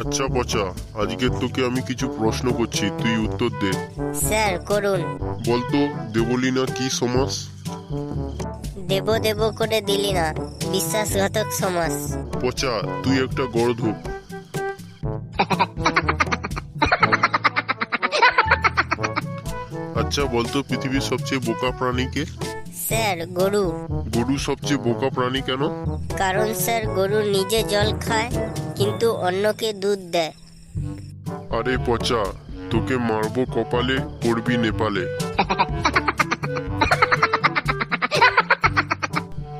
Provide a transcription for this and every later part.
আচ্ছা পচা আজকে তোকে আমি কিছু প্রশ্ন করছি তুই উত্তর দে। স্যার করুন। বলতো দেবলীনা কি সমাস? দেব দেব করে দিলি না বিশ্বাসঘাতক সমাজ পচা তুই একটা গর্ধপ আচ্ছা বলতো পৃথিবীর সবচেয়ে বোকা প্রাণীকে স্যার গরু। গরু সবচেয়ে বোকা প্রাণী কেন? কারণ স্যার গরু নিজে জল খায়। কিন্তু অন্যকে দুধ দেয়। আরে পচা তোকে মারবো কপালে পড়বি নেপালে।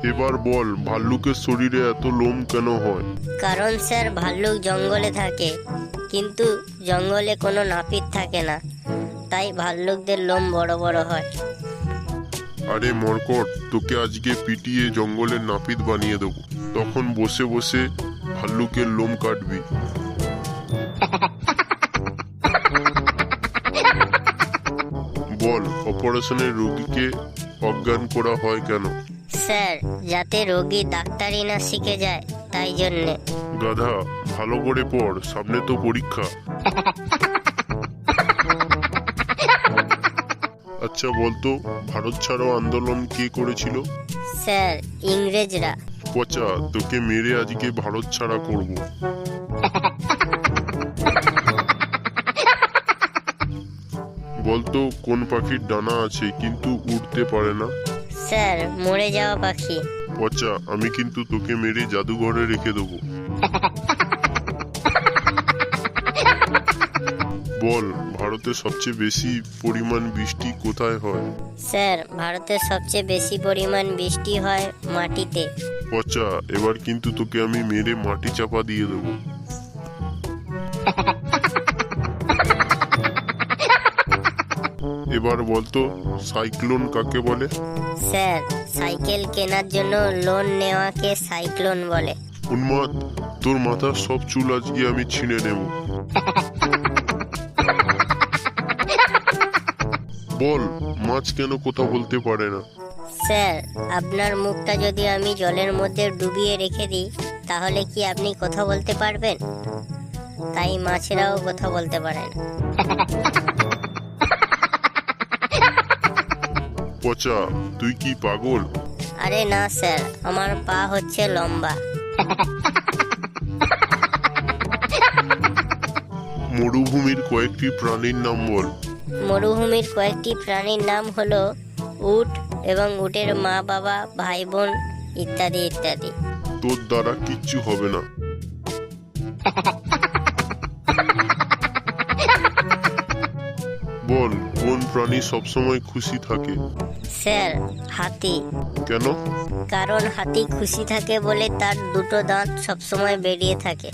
এবার বল ভাল্লুকের শরীরে এত লোম কেন হয়? কারণ স্যার ভাল্লুক জঙ্গলে থাকে কিন্তু জঙ্গলে কোনো নাপিত থাকে না। তাই ভাল্লুকদের লোম বড় বড় হয়। আরে মরকট তোকে আজকে পিটিয়ে জঙ্গলের নাপিত বানিয়ে দেবো। তখন বসে বসে ভাল্লুকের লোম কাটবি। বল অপারেশনের রোগীকে অজ্ঞান করা হয় কেন? স্যার যাতে রোগী ডাক্তারি না শিখে যায় তাই জন্যে। গাধা ভালো করে পড় সামনে তো পরীক্ষা। আচ্ছা বলতো ভারত ছাড়ো আন্দোলন কে করেছিল? স্যার ইংরেজরা। পচা তোকে মেরে আজকে ভারত ছাড়া করব। বলতো কোন পাখির ডানা আছে কিন্তু উড়তে পারে না? স্যার মরে যাওয়া পাখি। পচা আমি কিন্তু তোকে মেরে জাদুঘরে রেখে দেবো। বল ভারতে সবচেয়ে বেশি পরিমাণ বৃষ্টি কোথায় হয়? স্যার ভারতে সবচেয়ে বেশি পরিমাণ বৃষ্টি হয় মাটিতে। পচা এবার কিন্তু তোকে আমি মেরে মাটি চাপা দিয়ে দেবো। এবার বলতো সাইক্লোন কাকে বলে? স্যার সাইকেল কেনার জন্য লোন নেওয়াকে সাইক্লোন বলে। উন্মাদ তোর মাথার সব চুল আজকে আমি ছিঁড়ে নেব। বল মাছ কেন কথা বলতে পারে না। স্যার আপনার মুখটা যদি আমি জলের মধ্যে ডুবিয়ে রেখে দিই তাহলে কি আপনি কথা বলতে পারবেন? তাই মাছেরাও কথা বলতে পারে না পচা তুই কি পাগল? আরে না স্যার আমার পা হচ্ছে লম্বা। মরুভূমির কয়েকটি প্রাণীর নাম বল। মরুভূমির কয়েকটি প্রাণীর নাম হলো উট এবং উটের মা বাবা ভাই বোন ইত্যাদি ইত্যাদি। তোর দ্বারা কিচ্ছু হবে না। বল কোন প্রাণী সবসময় খুশি থাকে? স্যার হাতি। কেন? কারণ হাতি খুশি থাকে বলে তার দুটো দাঁত সবসময় বেরিয়ে থাকে।